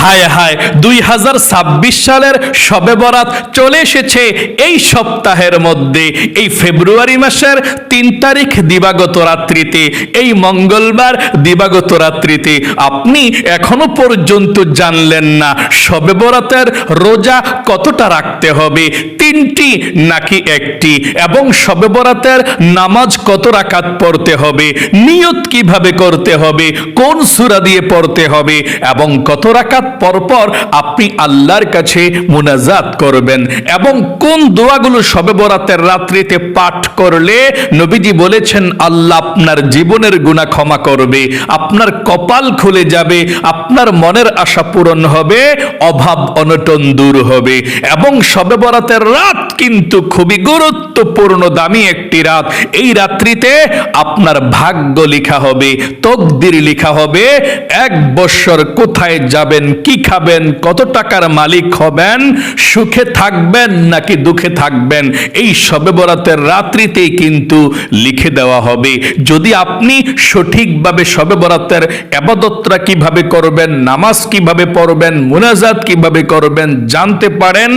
হায় হায়, দুই হাজার ছাব্বিশ সালের সবে বরাত চলে এসেছে এই সপ্তাহের মধ্যে। এই ফেব্রুয়ারি মাসের তিন তারিখ দিবাগত রাত্রিতে, এই মঙ্গলবার দিবাগত রাত্রিতে। আপনি এখনও পর্যন্ত জানলেন না সবে বরাতের রোজা কতটা রাখতে হবে, তিনটি নাকি একটি? এবং সবে বরাতের নামাজ কত রাকাত পড়তে হবে, নিয়ত কীভাবে করতে হবে, কোন সূরা দিয়ে পড়তে হবে, এবং কত রাকাত পরপর আপনি আল্লাহর কাছে মুনাজাত করবেন। এবং কোন দোয়াগুলো সবে বরাতের রাত্রিতে পাঠ করলে নবীজি বলেছেন, আল্লাহ আপনার জীবনের গুনাহ ক্ষমা করবে, আপনার কপাল খুলে যাবে, আপনার মনের আশা পূরণ হবে, অভাব অনটন দূর হবে। এবং সবে বরাতের রাত কিন্তু খুবই গুরুত্বপূর্ণ, দামি একটি রাত। এই রাত্রিতে আপনার ভাগ্য লেখা হবে, তকদির লেখা হবে, এক বৎসর কোথায় যাবেন কি খাবেন? কত টাকার মালিক হবেন? সুখে থাকবেন নাকি দুঃখে থাকবেন? এই সবে বরাতের রাত্রিতেই কিন্তু লিখে দেওয়া হবে। যদি আপনি সঠিকভাবে সবে বরাতের আবাদতরা কীভাবে করবেন, নামাজ কীভাবে পড়বেন, মুনাজাত কীভাবে করবেন, জানতে পারেন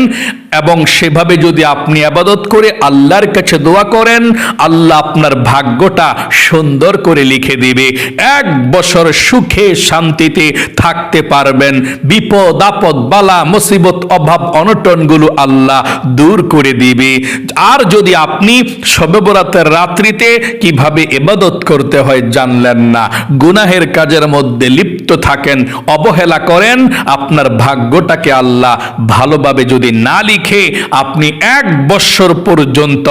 এবং সেভাবে যদি আপনি আবাদত করে আল্লাহর কাছে দোয়া করেন, আল্লাহ আপনার ভাগ্যটা সুন্দর করে লিখে দিবে। এক বছর সুখে শান্তিতে থাকতে পারবেন। বিপদ, আপদ, বালা, মুসিবত, অভাব, অনটনগুলো আল্লাহ দূর করে দিবে। আর যদি আপনি শবে বরাতের রাত্রিতে কীভাবে এবাদত করতে হয় জানলেন না, গুনাহের কাজের মধ্যে লিপ্ত থাকেন, অবহেলা করেন, আপনার ভাগ্যটাকে আল্লাহ ভালোভাবে যদি না লিখে আপনি এক বৎসর পর্যন্ত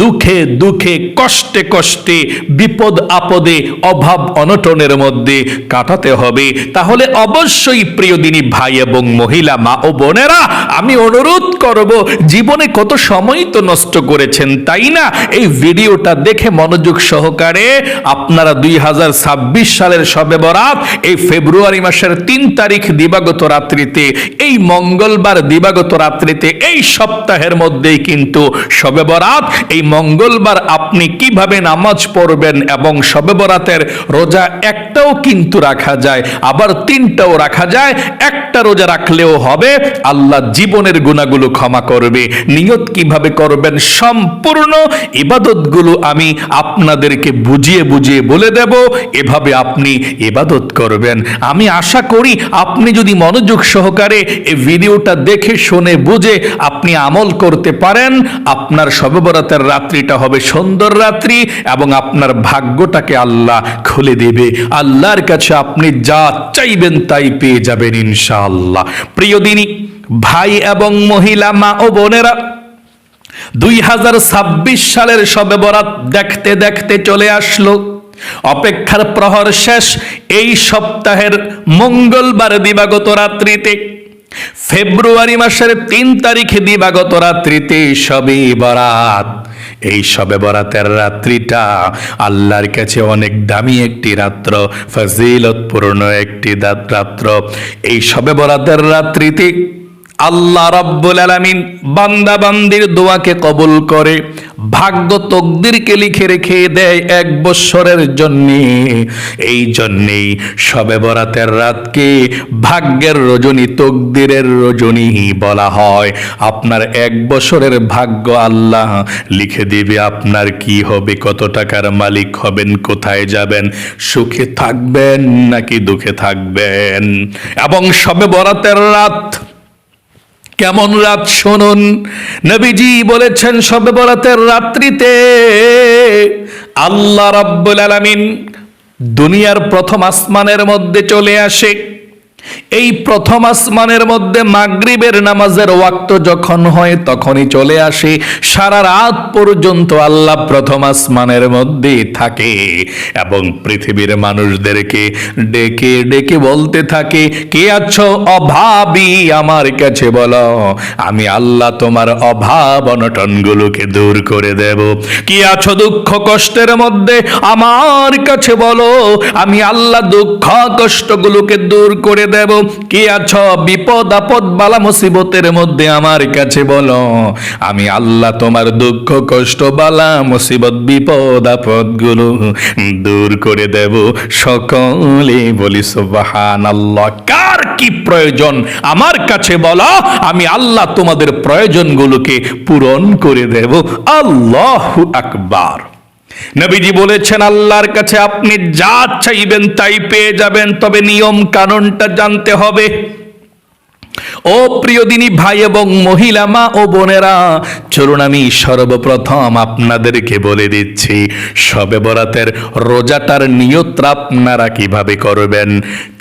দুঃখে দুঃখে কষ্টে কষ্টে বিপদ আপদে অভাব অনটনের মধ্যে কাটাতে হবে। তাহলে অবশ্যই প্রিয় দিনী ভাই এবং মহিলা, মা ও বোনেরা, আমি অনুরোধ করব, জীবনে কত সময় তো নষ্ট করেছেন, তাই না? এই ভিডিওটা দেখে মনোযোগ সহকারে আপনারা দুই হাজার ছাব্বিশ সালের সবে বরাত, এই ফেব্রুয়ারি মাসের তিন তারিখ দিবাগত রাত্রিতে, এই মঙ্গলবার দিবাগত রাত্রিতে এই সপ্তাহের মধ্যেই কিন্তু সবে বরাত এই মঙ্গলবার আপনি কীভাবে নামাজ পড়বেন এবং সবে বরাতের রোজা একটাও কিন্তু রাখা যায়, আবার তিনটাও রাখা যায়, একটা রোজা রাখলেও হবে, আল্লাহ জীবনের গুণাগুলো ক্ষমা করবে। নিয়ত কীভাবে করবেন সম্পূর্ণ ইবাদতগুলো আমি আপনাদেরকে বুঝিয়ে বুঝিয়ে বলে দেব, এভাবে আপনি ইবাদত করবেন। আমি আশা করি আপনি যদি মনোযোগ সহকারে এই ভিডিওটা দেখে, শুনে, বুঝে আপনি আমল করতে পারেন, আপনার সর্ববরাতের রাত্রিটা হবে সুন্দর রাত্রি এবং আপনার ভাগ্যটাকে আল্লাহ খুলে দেবে। আল্লাহর কাছে আপনি যা চাইবেন তাই পেয়ে যাবেন ইনশাআল্লাহ। প্রিয় দিনী, ভাই এবং মহিলা, মা ও বোনেরা, দুই হাজার ছাব্বিশ সালের সবে বরাত দেখতে দেখতে চলে আসলো। অপেক্ষার প্রহর শেষ এই সপ্তাহের মঙ্গলবার দিবাগত রাত্রিতে। ফেব্রুয়ারি মাসের তিন তারিখে দিবাগত রাত্রিতে সবে বরাত। এই সবে বরাতের রাত্রিটা আল্লাহর কাছে অনেক দামি একটি রাত্র, ফজিলতপূর্ণ একটি রাত্র। এই সবে বরাতের রাত্রিতে আল্লাহ রাব্বুল আলামিন বান্দা বান্দির দোয়াকে কবুল করে, ভাগ্য তকদিরকে লিখে রেখে দেয় এক বৎসরের জন্য। এই জন্যেই সবে বরাতের রাতকে ভাগ্যের রজনী তকদিরের রজনী বলা হয়। আপনার এক বছরের ভাগ্য আল্লাহ লিখে দিবে, আপনার কি হবে, কত টাকার মালিক হবেন, কোথায় যাবেন, সুখে থাকবেন নাকি দুঃখে থাকবেন? এবং সবে বরাতের রাত কেমন রাত শুনুন। নবীজি বলেছেন, সবে বরাতের রাত্রিতে আল্লাহ রাব্বুল আলামিন দুনিয়ার প্রথম আসমানের মধ্যে চলে আসে। এই প্রথম আসমানের মধ্যে মাগরিবের নামাজের ওয়াক্ত যখন হয়, তখনই চলে আসে। সারা রাত পর্যন্ত আল্লাহ প্রথম আসমানের মধ্যে থাকে এবং পৃথিবীর মানুষদেরকে ডেকে ডেকে বলতে থাকে, কে আছো অভাবী আমার কাছে বলো, আমি আল্লাহ তোমার অভাব অনটনগুলোকে দূর করে দেব। কি আছো দুঃখ কষ্টের মধ্যে আমার কাছে বলো, আমি আল্লাহ দুঃখ কষ্টগুলোকে দূর করে দেব। কি আছো? বিপদ, আপদ, বালা মুসিবতের মধ্যে আমার কাছে বলো। আমি আল্লাহ তোমার দুঃখ, কষ্ট, বালা মুসিবত, বিপদ আপদগুলো দূর করে দেব। সকলে বলি সুবাহান আল্লাহ কার কি প্রয়োজন? আমার কাছে বলো, আমি আল্লাহ তোমাদের প্রয়োজনগুলোকে পূরণ করে দেব। আল্লাহ আকবার। নবীজি বলেছেন, আল্লাহর কাছে আপনি যা চাইবেন তাই পেয়ে যাবেন, তবে নিয়ম কানুনটা জানতে হবে। ও প্রিয় দিনী ভাই এবং মহিলা মা ও বোনেরা, চলুন আমি সর্বপ্রথম আপনাদেরকে বলে দিচ্ছি, সবে বরাতের রোজাটার নিয়ত্রা আপনারা কীভাবে করবেন?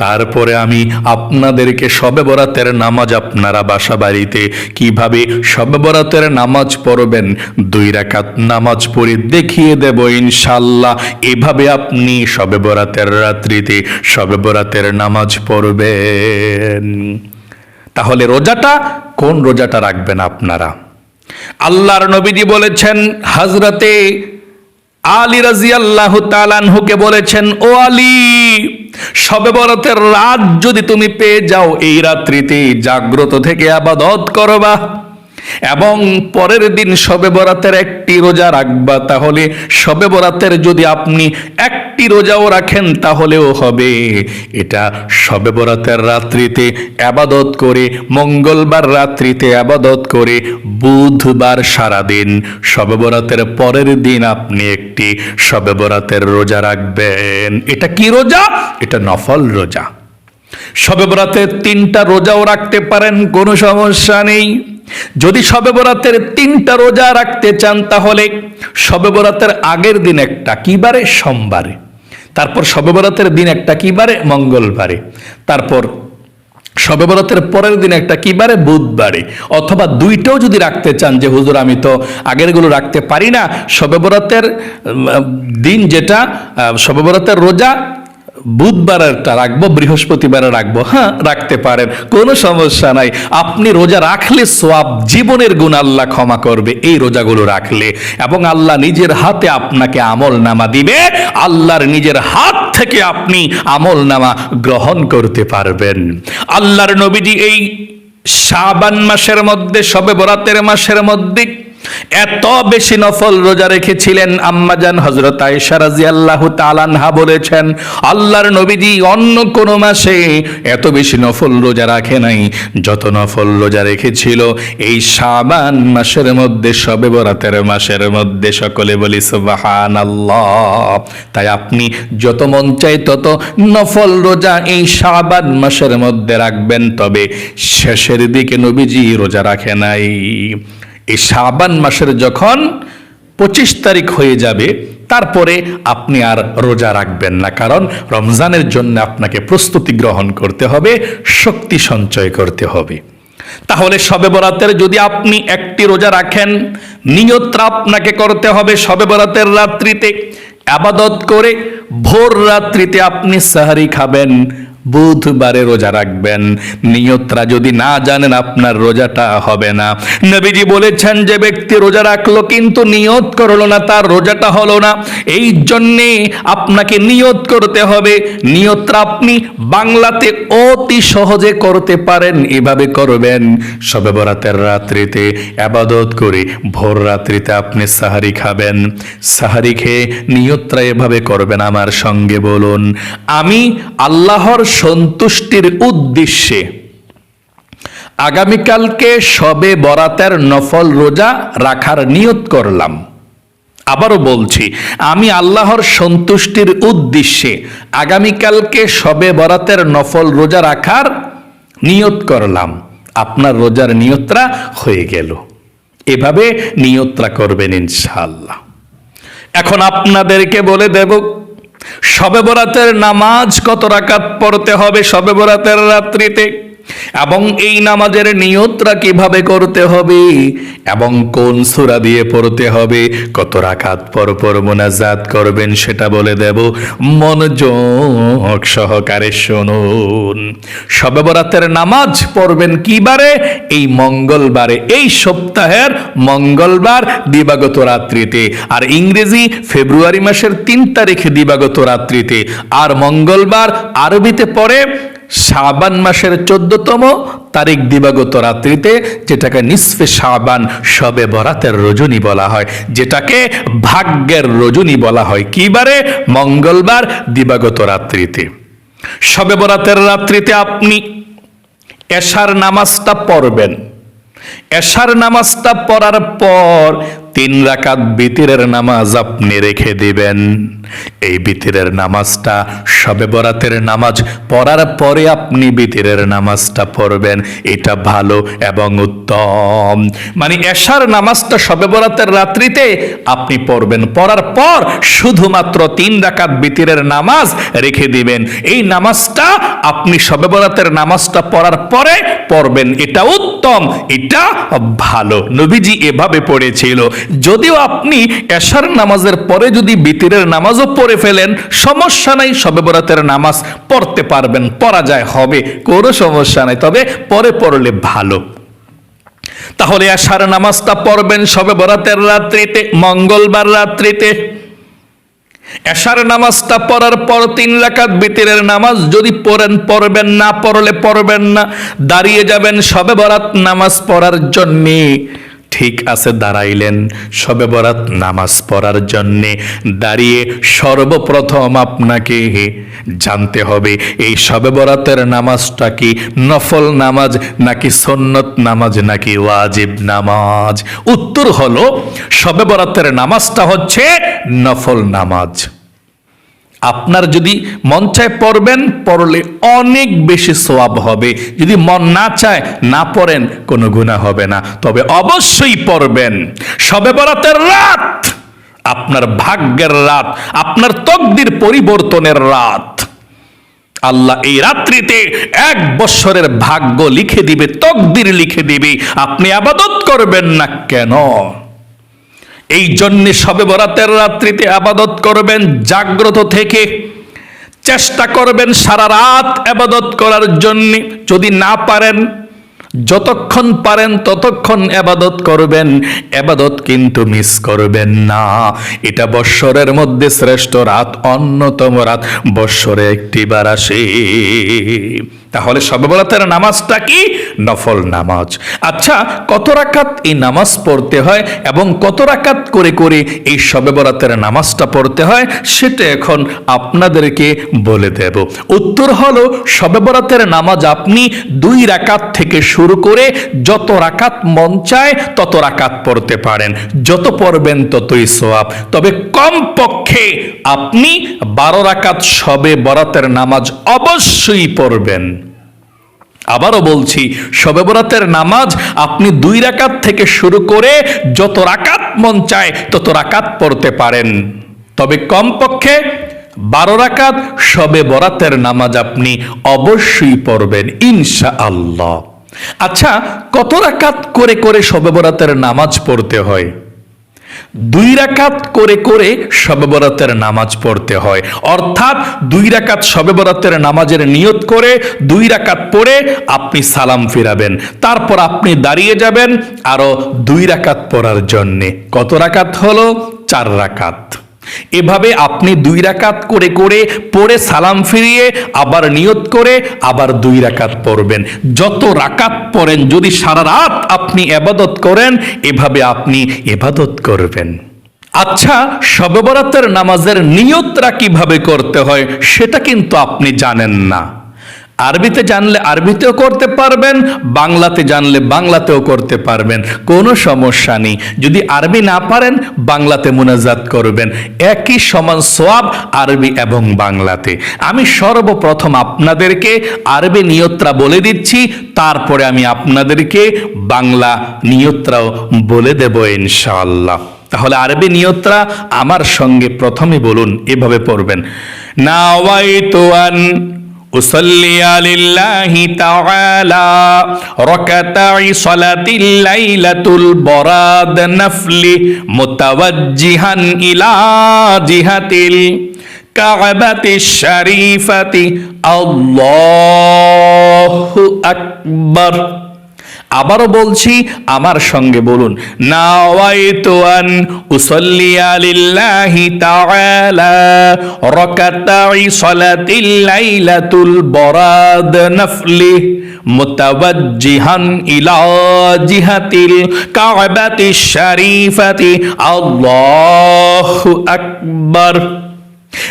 তারপরে আমি আপনাদেরকে সবে বরাতের নামাজ আপনারা বাসা বাড়িতে কীভাবে সবে বরাতের নামাজ পড়বেন? দুই রাকাত নামাজ পড়ে দেখিয়ে দেব ইনশাল্লাহ এভাবে আপনি সবে বরাতের রাত্রিতে সবে বরাতের নামাজ পড়বেন। তাহলে রোজাটা কোন রোজাটা রাখবেন আপনারা? আল্লাহর নবীজি বলেছেন হজরতে আলী রাজি আল্লাহ তালানহুকে বলেছেন, ও আলী, সবে বরতের রাত যদি তুমি পেয়ে যাও, এই রাত্রিতে জাগ্রত থেকে আবাদত করবা। এবং পরের দিন সবে বরাতের একটি রোজা রাখবা, তাহলে সবে বরাতের যদি আপনি একটি রোজাও রাখেন, তাহলেও হবে। এটা সবে বরাতের রাত্রিতে আবাদত করে, মঙ্গলবার রাত্রিতে আবাদত করে, বুধবার সারাদিন সবে বরাতের পরের দিন আপনি একটি সবে বরাতের রোজা রাখবেন। এটা কি রোজা? এটা নফল রোজা। সবে বরাতের তিনটা রোজাও রাখতে পারেন, কোনো সমস্যা নেই। যদি সবে বরাতের তিনটা রোজা রাখতে চান তাহলে সবে বরাতের আগের দিন একটা কি বারে? সোমবারে। তারপর সবে বরাতের দিন একটা কি বারে? মঙ্গলবারে। তারপর সবে বরাতের পরের দিন একটা কি বারে? বুধবারে। অথবা দুইটাও যদি রাখতে চান যে, হুজুর, আমি তো আগেরগুলো রাখতে পারি না। সবে বরাতের দিন যেটা সবে বরাতের রোজা বুধবারেরটা রাখব, বৃহস্পতিবারে রাখব। হ্যাঁ রাখতে পারেন, কোনো সমস্যা নাই। আপনি রোজা রাখলে সোয়াব জীবনের গুণ আল্লাহ ক্ষমা করবে, এই রোজাগুলো রাখলে। এবং আল্লাহ নিজের হাতে আপনাকে আমল নামা দিবে, আল্লাহর নিজের হাত থেকে আপনি আমল নামা গ্রহণ করতে পারবেন। আল্লাহর নবীজি এই শাবান মাসের মধ্যে, সবে বরাতের মাসের মধ্যে এত বেশি নফল রোজা রেখেছিলেন আম্মাজান হজরত আয়েশা রাদিয়াল্লাহু তাআলাহা বলেছেন, আল্লাহর নবীজি অন্য কোন মাসে এত বেশি নফল রোজা রাখে নাই। যত নফল রোজা রেখেছিল, এই শাবান মাসের মধ্যে, সবে বরাতের মাসের মধ্যে সকলে বলি, সুবহানাল্লাহ। তাই আপনি যত মন চাই তত নফল রোজা এই শাবান মাসের মধ্যে রাখবেন, তবে শেষের দিকে নবীজি রোজা রাখে নাই। এই শাবান মাসের যখন পঁচিশ তারিখ হয়ে যাবে, তারপরে আপনি আর রোজা রাখবেন না, কারণ রমজানের জন্য আপনাকে প্রস্তুতি গ্রহণ করতে হবে, শক্তি সঞ্চয় করতে হবে। তাহলে সবে বরাতের যদি আপনি একটি রোজা রাখেন নিয়তটা আপনাকে করতে হবে সবে বরাতের রাত্রিতে। আবাদত করে ভোর রাত্রিতে আপনি সাহারি খাবেন। বুধবারে রোজা রাখবেন। নিয়তরা যদি না জানেন, আপনার রোজাটা হবে না। নবীজি বলেছেন, যে ব্যক্তি রোজা রাখল কিন্তু নিয়ত করল না, তার রোজাটা হলো না। এই জন্যে আপনাকে নিয়ত করতে হবে। নিয়তরা আপনি বাংলাতে অতি সহজে করতে পারেন, এভাবে করবেন। সবে বরাতের রাত্রিতে আবাদত করে ভোর রাত্রিতে আপনি সাহারি খাবেন। সাহারি খেয়ে নিয়তরা এভাবে করবেন, আমার সঙ্গে বলুন, আমি আল্লাহর সন্তুষ্টির উদ্দেশ্যে। আগামীকালকে সবে বরাতের নফল রোজা রাখার নিয়ত করলাম। আবারও বলছি, আমি আল্লাহর সন্তুষ্টির উদ্দেশ্যে আগামীকালকে সবে বরাতের নফল রোজা রাখার নিয়ত করলাম। আপনার রোজার নিয়তরা হয়ে গেল। এভাবে নিয়তরা করবেন ইনশাআল্লাহ। এখন আপনাদেরকে বলে দেব সবে বরাতের নামাজ কত রাকাত পড়তে হবে? সবে বরাতের রাত্রিতে এবং এই নামাজের নিয়তরা কীভাবে করতে হবে? এবং কোন সূরা দিয়ে পড়তে হবে? কত রাকাত পর মোনাজাত করবেন সেটা বলে দেব। মনোযোগ সহকারে শুনুন। সবে বরাতের নামাজ পড়বেন কিবারে? এই মঙ্গলবারে, এই সপ্তাহের মঙ্গলবার দিবাগত রাত্রিতে। আর ইংরেজি ফেব্রুয়ারি মাসের তিন তারিখে দিবাগত রাত্রিতে। আর মঙ্গলবার আরবিতে পড়ে শাবান মাসের চোদ্দতম তারিখ দিবাগত রাত্রিতে, যেটাকে নিসফে শাবান সবে বরাতের রজনী বলা হয়, যেটাকে ভাগ্যের রজনী বলা হয়। কিবারে মঙ্গলবার দিবাগত রাত্রিতে। সবে বরাতের রাত্রিতে আপনি এশার নামাজটা পড়বেন। এশার নামাজটা পড়ার পর তিন রাকাত বিতিরের নামাজ আপনি রেখে দিবেন। এই বিতিরের নামাজটা সবে বরাতের নামাজ, পড়ার পরে আপনি বিতিরের নামাজটা পড়বেন। এটা ভালো এবং উত্তম। মানে এশার নামাজটা সবে বরাতের রাত্রিতে আপনি পড়বেন। পড়ার পর শুধুমাত্র তিন রাকাত বিতিরের নামাজ রেখে দিবেন। এই নামাজটা আপনি সবে বরাতের নামাজটা পড়ার পরে পড়বেন। এটা উত্তম, এটা ভালো। নবীজি এভাবে পড়েছিল। যদিও আপনি এশার নামাজের পরে যদি বিতিরের নামাজও পড়ে ফেলেন, সমস্যা নাই, সবে বরাতের নামাজ পড়তে পারবেন, পড়া যায়, হবে। কোনো সমস্যা নাই, তবে পরে পড়লে ভালো। তাহলে আশার নামাজটা পড়বেন সবে বরাতের রাত্রিতে, মঙ্গলবার রাত্রিতে। এশার নামাজটা পড়ার পর তিন রাকাত বিতিরের নামাজ যদি পড়েন, পড়বেন, না পড়লে পড়বেন না। দাঁড়িয়ে যাবেন সবে বরাত নামাজ পড়ার জন্যে। ঠিক আছে দাঁড়াইলেন সবে বরাত নামাজ পড়ার জন্যে। দাঁড়িয়ে সর্বপ্রথম আপনাকে জানতে হবে, এই সবে বরাতের নামাজটা কি নফল নামাজ নাকি সন্নত নামাজ নাকি ওয়াজিব নামাজ? উত্তর হলো, সবে বরাতের নামাজটা হচ্ছে নফল নামাজ। আপনার যদি মন চায় পড়বেন, পড়লে অনেক বেশি সোয়াব হবে। যদি মন না চায়, না পড়েন, কোনো গুণা হবে না। তবে অবশ্যই পড়বেন। সবে বরাতের রাত, আপনার ভাগ্যের রাত, আপনার তকদির পরিবর্তনের রাত। আল্লাহ এই রাত্রিতে এক বৎসরের ভাগ্য লিখে দিবে, তকদির লিখে দিবে। আপনি আবাদত করবেন না কেন? এই জন্যে সবে বরাতের রাত্রিতে আবাদত করবেন, জাগ্রত থেকে চেষ্টা করবেন সারা রাত আবাদত করার জন্য। যদি না পারেন, যতক্ষণ পারেন ততক্ষণ আবাদত করবেন, আবাদত কিন্তু মিস করবেন না। এটা বৎসরের মধ্যে শ্রেষ্ঠ রাত, অন্যতম রাত, বৎসরে একটিবার আসে। তাহলে সর্ববরাতের নামাজটা কি? নফল নামাজ। আচ্ছা কত রাকাত এই নামাজ পড়তে হয় এবং কত রাকাত করে করে এই সবে বরাতের নামাজটা পড়তে হয়? সেটা এখন আপনাদেরকে বলে দেব। উত্তর হলো সবে বরাতের নামাজ আপনি দুই রাকাত থেকে শুরু করে যত রাকাত মন চায় তত রাকাত পড়তে পারেন। যত পড়বেন ততই সোয়াব তবে কম পক্ষে আপনি বারো রাকাত সবে বরাতের নামাজ অবশ্যই পড়বেন। আবারও বলছি শবে বরাতের নামাজ আপনি দুই রাকাত থেকে শুরু করে যত রাকাত মন চায় তত রাকাত পড়তে পারেন। তবে কমপক্ষে বারো রাকাত শবে বরাতের নামাজ আপনি অবশ্যই পড়বেন ইনশা আল্লাহ আচ্ছা কত রাকাত করে করে শবে বরাতের নামাজ পড়তে হয়? দুই রাকাত করে করে শবে বরাতের নামাজ পড়তে হয়। অর্থাৎ দুই রাকাত শবে বরাতের নামাজের নিয়ত করে দুই রাকাত পড়ে আপনি সালাম ফিরাবেন। তারপর আপনি দাঁড়িয়ে যাবেন আরও দুই রাকাত পড়ার জন্যে। কত রাকাত হলো? চার রাকাত। এভাবে আপনি দুই রাকাত করে করে পড়ে সালাম ফিরিয়ে আবার নিয়ত করে আবার দুই রাকাত পড়বেন। যত রাকাত পড়েন, যদি সারা রাত আপনি এবাদত করেন, এভাবে আপনি এবাদত করবেন। আচ্ছা সববরাতের বরাতের নামাজের নিয়তরা কীভাবে করতে হয়, সেটা কিন্তু আপনি জানেন না। আরবিতে জানলে আরবিতেও করতে পারবেন, বাংলাতে জানলে বাংলাতেও করতে পারবেন। কোনো সমস্যা নেই। যদি আরবি না পারেন, বাংলাতে মোনাজাত করবেন। একই সমান সোয়াব আরবি এবং বাংলাতে। আমি সর্বপ্রথম আপনাদেরকে আরবি নিয়ত্রা বলে দিচ্ছি, তারপরে আমি আপনাদেরকে বাংলা নিয়ত্রাও বলে দেব ইনশাআল্লাহ। তাহলে আরবি নিয়ত্রা আমার সঙ্গে প্রথমে বলুন, এভাবে পড়বেন। নাওয়াইতু আন أصلي لله تعالى ركعتي صلاة الليلة البراد نفل متوجها إلى جهة الكعبة الشريفة الله أكبر আবারও বলছি আমার সঙ্গে বলুন। নাওয়াইতু আন উসাল্লিয়া লিল্লাহি লাইলাতুল বরাদ ইলা আল্লাহু আকবার।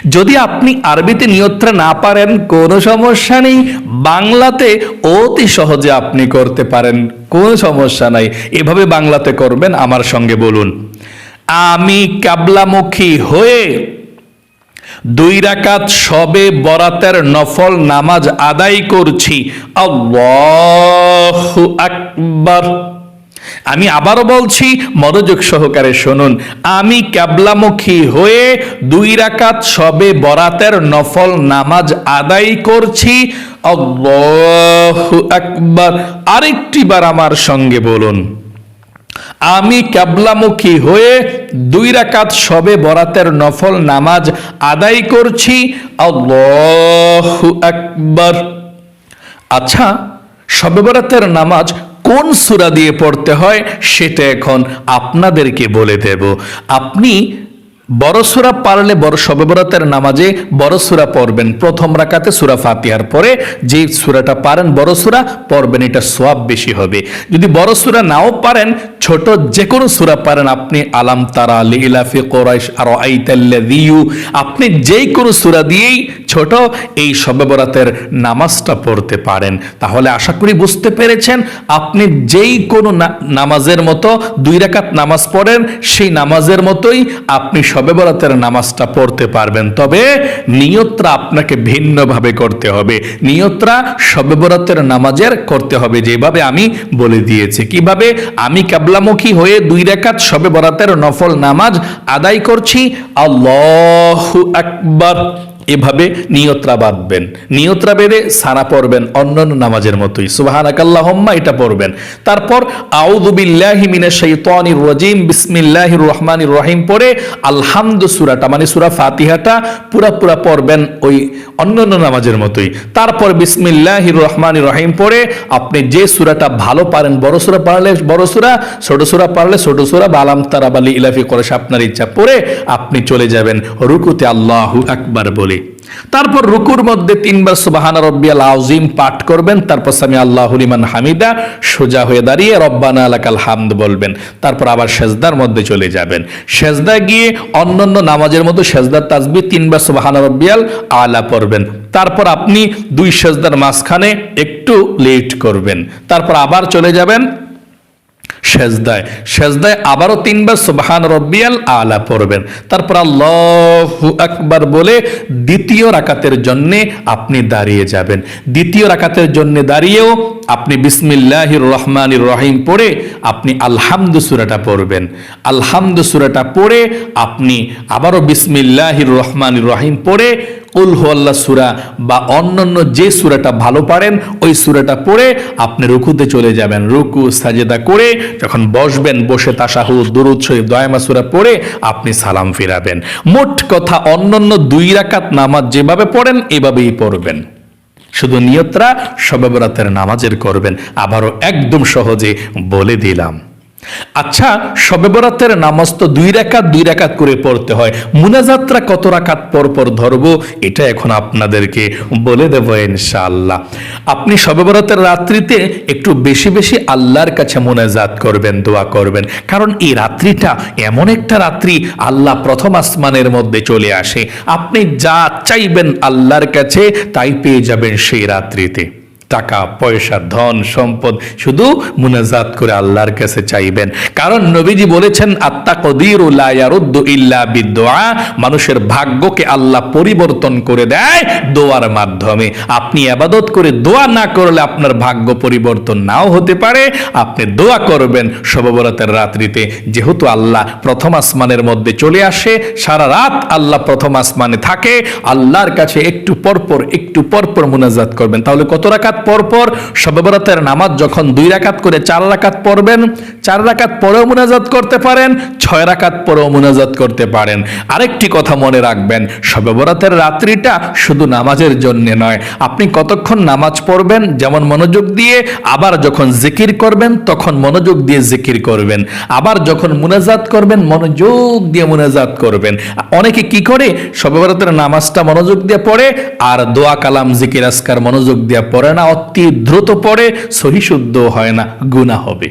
যদি আপনি আরবিতে নিয়ন্ত্রণ না পারেন, কোনো সমস্যা নেই। বাংলাতে অতি সহজে আপনি করতে পারেন, কোনো সমস্যা নাই। এভাবে বাংলাতে করবেন, আমার সঙ্গে বলুন। আমি কাবলামুখী হয়ে দুই রাকাত সবে বরাতের নফল নামাজ আদায় করছি। আকবার। আমি আবারও বলছি, মনোযোগ সহকারে শুনুন। আমি ক্যাবলামুখী হয়ে দুই রাকাত সবে বরাতের নফল নামাজ আদায় করছি। আকবার। আরেকটি বার আমার সঙ্গে বলুন। আমি ক্যাবলামুখী হয়ে দুই রাকাত সবে বরাতের নফল নামাজ আদায় করছি। আকবার। আচ্ছা সবে বরাতের নামাজ কোন সূরা দিয়ে পড়তে হয় সেটা এখন আপনাদেরকে বলে দেব। আপনি বড় সুরা পারলে বড় শবে বরাতের নামাজে বড় সূরা পড়বেন। প্রথম রাকাতে সুরা ফাতিহার পরে যে সূরাটা পারেন বড় সূরা পড়বেন, এটা সোয়াব বেশি হবে। যদি বড় সুরা নাও পারেন, ছোট যে কোনো সূরা পারেন, আপনি আলাম তারা লিলাফি কোরাইশ আর আইতাল্লাযিউ আপনি যেই কোনো সূরা দিয়েই ছোট, এই শবে বরাতের নামাজটা পড়তে পারেন। তাহলে আশা করি বুঝতে পেরেছেন, আপনি যেই কোনো নামাজের মতো দুই রাকাত নামাজ পড়েন, সেই নামাজের মতোই আপনি শবে বরাতের নামাজটা পড়তে পারবেন। তবে নিয়তটা আপনাকে ভিন্নভাবে করতে হবে। নিয়তটা শবে বরাতের নামাজের করতে হবে, যেভাবে আমি বলে দিয়েছি। কীভাবে? আমি কাবলামুখী হয়ে দুই রাকাত শবে বরাতের নফল নামাজ আদায় করছি। আল্লাহু আকবার। এভাবে নিয়ত্রা বাঁধবেন নিয়ত্রা বেঁধে সানা পড়বেন অন্যান্য নামাজের মতোই। সুবহানাকাল্লাহুম্মা, এটা পড়বেন। তারপর আউযু বিল্লাহি মিনাশ শাইতানির রাজিম, বিসমিল্লাহির রহমানির রহিম পড়ে আলহামদু সূরাটা মানে সূরা ফাতিহাটা পুরা পুরা পড়বেন ওই অন্যান্য নামাজের মতোই। তারপর বিসমিল্লাহির রহমানির রহিম পড়ে আপনি যে সুরাটা ভালো পারেন, বড় সূরা পারলে বড় সুরা, ছোট সুরা পারলে ছোট সুরা বা আলাম তারা বালি ইলাফি করে আপনার ইচ্ছা পড়ে আপনি চলে যাবেন রুকুতে আল্লাহু আকবার বলে। তারপর রুকুর মধ্যে তিনবার সুবাহান রব্বিয়াল আউজিম পাঠ করবেন, তারপর সামি আল্লাহ লিমান হামিদা, সোজা হয়ে দাঁড়িয়ে রব্বানা আলাকাল হামদ বলবেন। তারপর আবার সেজদার মধ্যে চলে যাবেন। সেজদা গিয়ে অন্যান্য নামাজের মতো সেজদার তাজবি তিনবার সুবাহান রব্বিয়াল আলা পড়বেন। তারপর আপনি দুই সেজদার মাঝখানে একটু লেট করবেন। তারপর আবার চলে যাবেন সেজদায়। সেজদায় আবারও তিনবার সুবহান রব্বিয়াল আলা পড়বেন। তারপর আল্লাহু আকবার বলে দ্বিতীয় রাকাতের জন্য আপনি দাঁড়িয়ে যাবেন। দ্বিতীয় রাকাতের জন্য দাঁড়িয়েও আপনি বিসমিল্লাহির রহমানির রহিম পড়ে আপনি আলহামদু সূরাটা পড়বেন। আলহামদু সূরাটা পড়ে আপনি আবারও বিসমিল্লাহির রহমানির রহিম পড়ে হুয়াল্লা সুরা বা অন্যান্য যে সুরাটা ভালো পারেন, ওই সুরাটা পড়ে আপনি রুকুতে চলে যাবেন। রুকু, সাজেদা করে যখন বসবেন, বসে তাসাহু, দুরুদ শরীফ দয়ামা সুরা পড়ে আপনি সালাম ফিরাবেন। মোট কথা অন্যান্য দুই রাকাত নামাজ যেভাবে পড়েন, এভাবেই পড়বেন। শুধু নিয়তরা শবে বরাতের নামাজের করবেন। আবারও একদম সহজে বলে দিলাম। আচ্ছা শবে বরাতের নামাজ তো দুই রাকাত দুই রাকাত করে পড়তে হয়। মুনাজাত্রা কত রাকাত পর পর ধরবো, এটা এখন আপনাদেরকে বলে দেব ইনশাআল্লাহ। আপনি শবে বরাতের রাত্রিতে একটু বেশি বেশি আল্লাহর কাছে মুনাজাত করবেন, দোয়া করবেন। কারণ এই রাত্রিটা এমন একটা রাত্রি, আল্লাহ প্রথম আসমানের মধ্যে চলে আসে। আপনি যা চাইবেন আল্লাহর কাছে, তাই পেয়ে যাবেন সেই রাত্রিতে। টাকা, পয়সা, ধন, সম্পদ শুধু মুনাজাত করে আল্লাহর কাছে চাইবেন। কারণ নবীজি বলেছেন আত্মা কদির ইল্লা বিদোয়া মানুষের ভাগ্যকে আল্লাহ পরিবর্তন করে দেয় দোয়ার মাধ্যমে। আপনি আবাদত করে দোয়া না করলে আপনার ভাগ্য পরিবর্তন নাও হতে পারে। আপনি দোয়া করবেন সববরাতের রাত্রিতে। যেহেতু আল্লাহ প্রথম আসমানের মধ্যে চলে আসে, সারা রাত আল্লাহ প্রথম আসমানে থাকে। আল্লাহর কাছে একটু পরপর একটু পরপর মুনাজাত করবেন। তাহলে কত রাকাত? পর পর শবে নামাজ যখন দুই রাকাত করে চার রাকাত পড়বেন, চার রাকাত পরেও মুনাজাত করতে পারেন, ছয় রাকাত পরেও মুনাজাত করতে পারেন। আরেকটি কথা মনে রাখবেন শবে বরাতের রাত্রিটা শুধু নামাজের জন্য নয়। আপনি কতক্ষণ নামাজ পড়বেন, যেমন মনোযোগ দিয়ে, আবার যখন জিকির করবেন, তখন মনোযোগ দিয়ে জিকির করবেন। আবার যখন মুনাজাত করবেন, মনোযোগ দিয়ে মুনাজাত করবেন। অনেকে কি করে শবে বরাতের নামাজটা মনোযোগ দিয়ে পড়ে, আর দোয়া কালাম, জিকির আসকার মনোযোগ দিয়ে পড়ে না অতি দ্রুত পড়ে সহিশুদ্ধ হয় না গুণা হবে।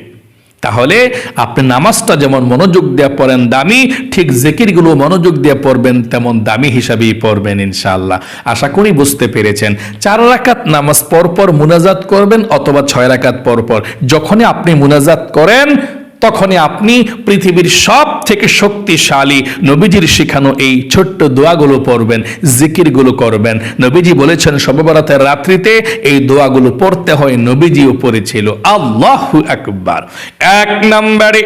তাহলে আপনি নামাজটা যেমন মনোযোগ দিয়ে পড়েন দামি, ঠিক জেকিরগুলো মনোযোগ দিয়ে পড়বেন, তেমন দামি হিসাবেই পড়বেন ইনশাআল্লাহ। আশা করি বুঝতে পেরেছেন। চার রাকাত নামাজ পরপর মুনাজাত করবেন অথবা ছয় রাকাত পরপর। যখনই আপনি মুনাজাত করেন তখনই আপনি পৃথিবীর সব থেকে শক্তিশালী নবীজির শেখানো এই ছোট্ট দোয়াগুলো পড়বেন, জিকিরগুলো করবেন। নবীজি বলেছেন সববরাতের রাত্রিতে এই দোয়াগুলো পড়তে হয় নবীজিও পড়েছিল আল্লাহু আকবার। এক নম্বরে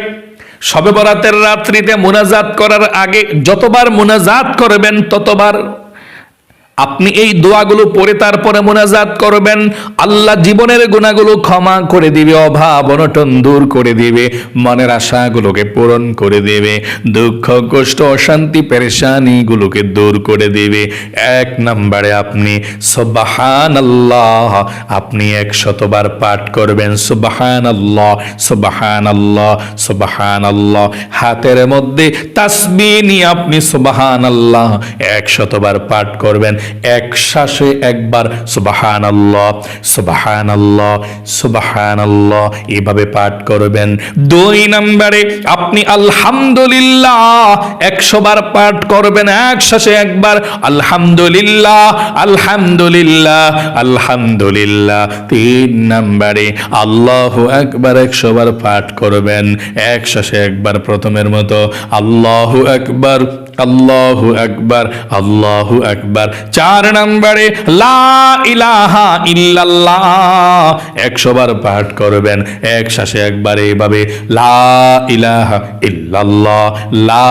সবে বরাতের রাত্রিতে মোনাজাত করার আগে যতবার মোনাজাত করবেন ততবার আপনি এই দোয়াগুলো পড়ে তারপরে মোনাজাত করবেন। আল্লাহ জীবনের গুণাগুলো ক্ষমা করে দিবে, অভাব অনটন দূর করে দিবে, মনের আশাগুলোকে পূরণ করে দেবে, দুঃখ, কষ্ট, অশান্তি পেরেশানি গুলোকে দূর করে দিবে। এক নম্বরে আপনি সুবাহান আল্লাহ আপনি এক শতবার পাঠ করবেন সুবাহান আল্লাহ সুবাহান আল্লাহ সুবাহান আল্লাহ হাতের মধ্যে তাসবি নিয়ে আপনি সুবাহান আল্লাহ এক শতবার পাঠ করবেন। এক শ্বাসে একবার সুবাহান আল্লাহ সুবাহান আল্লাহ সুবাহান আল্লাহ এভাবে পাঠ করবেন। দুই নম্বরে, আপনি আলহামদুলিল্লাহ একশো বার পাঠ করবেন, এক শ্বাসে একবার, আলহামদুলিল্লাহ আলহামদুলিল্লাহ আলহামদুলিল্লাহ। তিন নম্বরে, আল্লাহ একবার একশো বার পাঠ করবেন, এক শ্বাসে একবার প্রথমের মতো, আল্লাহ একবার আল্লাহু আকবার আল্লাহু আকবার। চার নম্বরে, লা ইলাহা ইল্লাল্লাহ। একশো বার পাঠ করবেন, এক শ্বাসে একবার এইভাবে লা ইলাহা ইল্লাল্লাহ, লা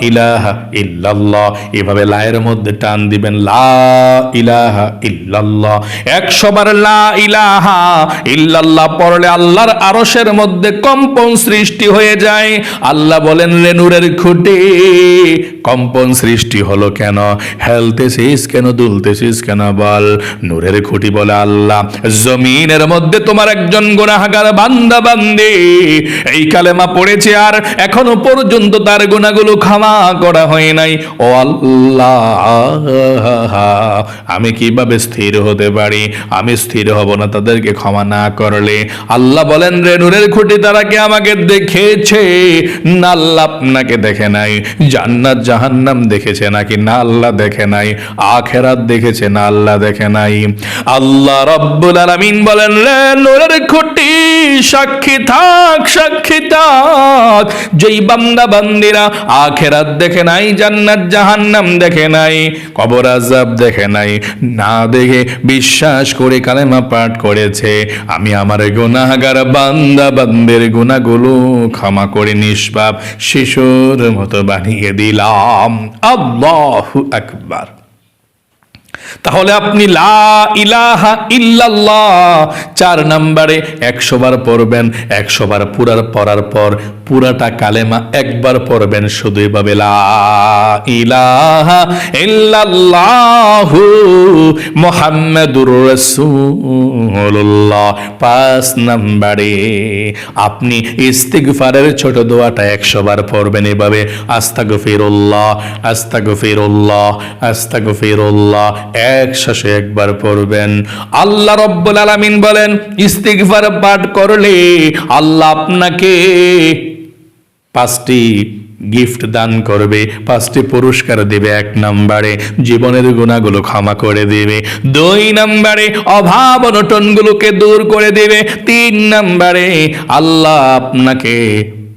ইলাহা ইল্লাল্লাহ। এভাবে লায়ের মধ্যে টান দিবেন, লা ইলাহা ইল্লাল্লাহ। একশো বার লা ইলাহা ইল্লাল্লাহ পড়লে আল্লাহর আরশের মধ্যে কম্পন সৃষ্টি হয়ে যায়। আল্লাহ বলেন, রে নূরের খুঁটি, কম্পন সৃষ্টি হলো কেন? হেলতেছিস কেন? দুলতেছিস কেন? বল। নূরের খুঁটি বলে, আল্লাহ, জমিনের মধ্যে তোমার একজন গুনাহগার বান্দা বান্দি। এই কালেমা পড়েছে আর এখনও পর্যন্ত তার গুণাগুলো ক্ষমা করা হয় নাই। ও আল্লাহ, আমি কীভাবে স্থির হতে পারি? আমি স্থির হব না, তাদেরকে ক্ষমা না করলে। আল্লাহ বলেন, রে নূরের খুঁটি তারা কি আমাকে দেখেছে? না, আল্লাহ আপনাকে দেখে নাই। জান্নাত, জাহান্নাম দেখেছে নাকি? না, আল্লাহ দেখে নাই। আখেরাত দেখেছে, না, আল্লাহ দেখে নাই। আল্লাহ রব্বুল আলামিন বলেন, রে নূরের খুঁটি সাক্ষী থাক সাক্ষী থাক। যেই বান্দা বান্দিরা আখেরাত দেখে নাই, জান্নাত, জাহান্নাম দেখে নাই, কবর আজাব দেখে নাই, না দেখে বিশ্বাস করে কালেমা পাঠ করেছে, আমি আমার গুনাহগার বান্দা বান্দের গুনাহগুলো ক্ষমা করে নিষ্পাপ শিশুর মতো বানিয়ে দিলাম। আল্লাহু আকবার। তাহলে আপনি লা ইলাহা ইল্লাল্লাহ চার নম্বরে একশো বার পড়বেন একশো বার পুরার পড়ার পর পুরাটা কালেমা একবার পড়বেন শুধু এভাবে, লা ইলাহা ইল্লাল্লাহু মুহাম্মাদুর রাসূলুল্লাহ। পাঁচ নম্বরে আপনি ইস্তিগফারের ছোট দোয়াটা একশো বার পড়বেন এভাবে, আস্তাগফিরুল্লাহ আস্তাগফিরুল্লাহ আস্তাগফিরুল্লাহ এক শ্বাসে একবার পড়বেন। আল্লাহ রব্বুল আলামিন বলেন, ইস্তিগফার পাঠ করলে আল্লাহ আপনাকে পাঁচটি গিফট দান করবে, পাঁচটি পুরস্কার দেবে এক নম্বরে, জীবনের গুণাগুলো ক্ষমা করে দেবে। দুই নম্বরে, অভাব অনটনগুলোকে দূর করে দেবে। তিন নম্বরে, আল্লাহ আপনাকে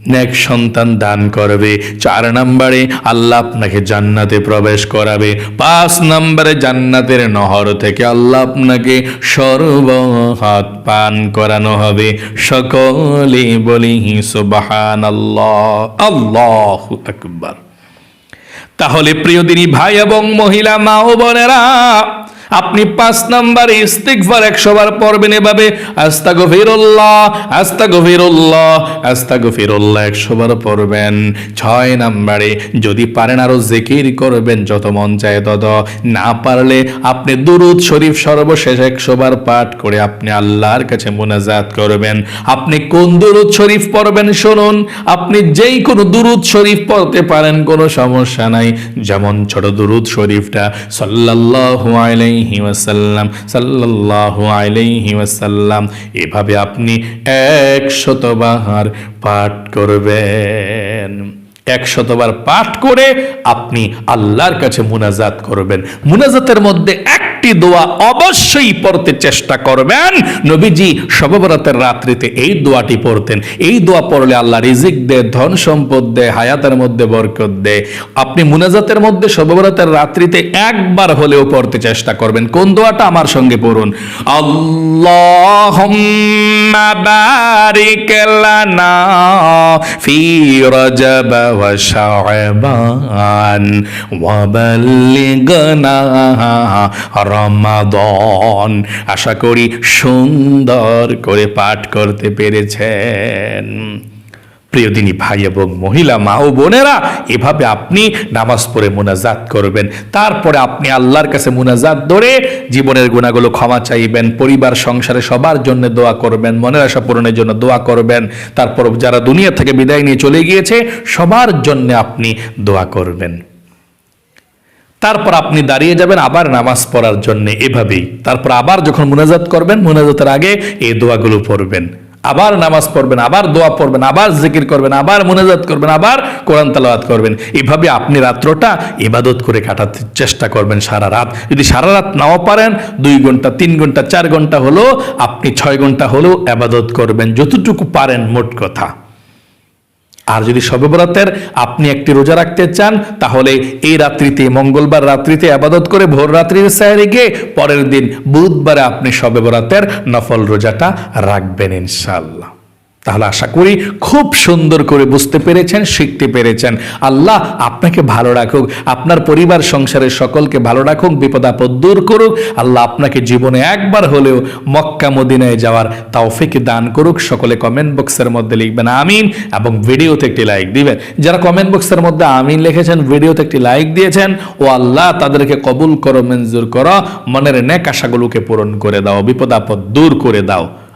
নেক সন্তান দান করবে। চার নম্বরে আল্লাহ আপনাকে জান্নাতে প্রবেশ করাবে। পাঁচ নম্বরে জান্নাতের নহর থেকে আল্লাহ আপনাকে সর্বহাত পান করানো হবে। সকলে বলি সুবাহান আল্লাহ আল্লাহ আকবার। তাহলে প্রিয় দিনী ভাই এবং মহিলা, মা ও বোনেরা আপনি পাঁচ নাম্বার ইস্তিগফার একশো বার পড়বেন এভাবে আস্তা গভীরুল্লাহ আস্তা গভীরুল্লাহ আস্তা গভীরুল্লাহ একশো বার পড়বেন। ছয় নাম্বারে, যদি পারেন আরও জিকির করবেন, যত মন চায় তত। না পারলে আপনি দুরুদ শরীফ সর্বশেষ একশো বার পাঠ করে আপনি আল্লাহর কাছে মোনাজাত করবেন। আপনি কোন দুরুদ শরীফ পড়বেন শুনুন, আপনি যেই কোনো দুরুদ শরীফ পড়তে পারেন, কোনো সমস্যা নাই। যেমন ছোট দুরুদ শরীফটা, সাল্লাল্লাহু আলাইহি ওয়াসাল্লাম, সাল্লাল্লাহু আলাইহি ওয়াসাল্লাম, এভাবে আপনি একশতবার পাঠ করবেন। একশতবার পাঠ করে আপনি আল্লাহর কাছে মুনাজাত করবেন। মুনাজাতের মধ্যে একটি দোয়া অবশ্যই পড়তে চেষ্টা করবেন। নবীজি সববরাতের রাত্রিতে এই দোয়াটি পড়তেন। এই দোয়া পড়লে আল্লাহ রিজিক দেয়, ধন সম্পদ দেয়, হায়াতের মধ্যে বরকত দেয়। আপনি মুনাজাতের মধ্যে সববরাতের রাত্রিতে একবার হলেও পড়তে চেষ্টা করবেন। কোন দোয়াটা? আমার সঙ্গে পড়ুন। আল্লাহুম্মা বারিক রমাদান। আশা করি সুন্দর করে পাঠ করতে পেরেছেন। প্রিয় দিনী ভাই এবং মহিলা, মা ও বোনেরা, এভাবে আপনি নামাজ পড়ে মোনাজাত করবেন। তারপরে আপনি আল্লাহর কাছে মোনাজাত ধরে জীবনের গুণাগুলো ক্ষমা চাইবেন, পরিবার, সংসারে সবার জন্য দোয়া করবেন, মনের আশা পূরণের জন্য দোয়া করবেন। তারপর যারা দুনিয়া থেকে বিদায় নিয়ে চলে গিয়েছে, সবার জন্য আপনি দোয়া করবেন। তারপর আপনি দাঁড়িয়ে যাবেন আবার নামাজ পড়ার জন্য এভাবেই। তারপর আবার যখন মুনাজাত করবেন, মোনাজাতের আগে এই দোয়াগুলো পড়বেন। আবার নামাজ পড়বেন, আবার দোয়া পড়বেন, আবার জিকির করবেন, আবার মোনাজাত করবেন, আবার কোরআন তালাওয়াত করবেন। এভাবে আপনি রাত্রটা ইবাদত করে কাটাতে চেষ্টা করবেন সারা রাত। যদি সারা রাত নাও পারেন, দুই ঘণ্টা, তিন ঘণ্টা, চার ঘণ্টা হলো, আপনি ছয় ঘণ্টা হলেও আবাদত করবেন। যতটুকু পারেন, মোট কথা। আর যদি শবে বরাতের আপনি একটি রোজা রাখতে চান, তাহলে এই রাত্রিতে, মঙ্গলবার রাত্রিতে আবাদত করে ভোর রাত্রির সায়রে গিয়ে পরের দিন বুধবারে আপনি শবে বরাতের নফল রোজাটা রাখবেন ইনশাল্লাহ তাহলে আশা করি খুব সুন্দর করে বুঝতে পেরেছেন, শিখতে পেরেছেন। আল্লাহ আপনাকে ভালো রাখুক, আপনার পরিবার, সংসারের সকলকে ভালো রাখুক বিপদ আপদ দূর করুক। আল্লাহ আপনাকে জীবনে একবার হলেও মক্কা, মদিনায় যাওয়ার তাওফিক দান করুক। সকলে কমেন্ট বক্সের মধ্যে লিখবেন আমিন এবং ভিডিওতে একটি লাইক দিবেন। যারা কমেন্ট বক্সের মধ্যে আমিন লিখেছেন, ভিডিওতে একটি লাইক দিয়েছেন, ও আল্লাহ তাদেরকে কবুল করো, মঞ্জুর করো, মনের নেক আশাগুলোকে পূরণ করে দাও বিপদ আপদ দূর করে দাও।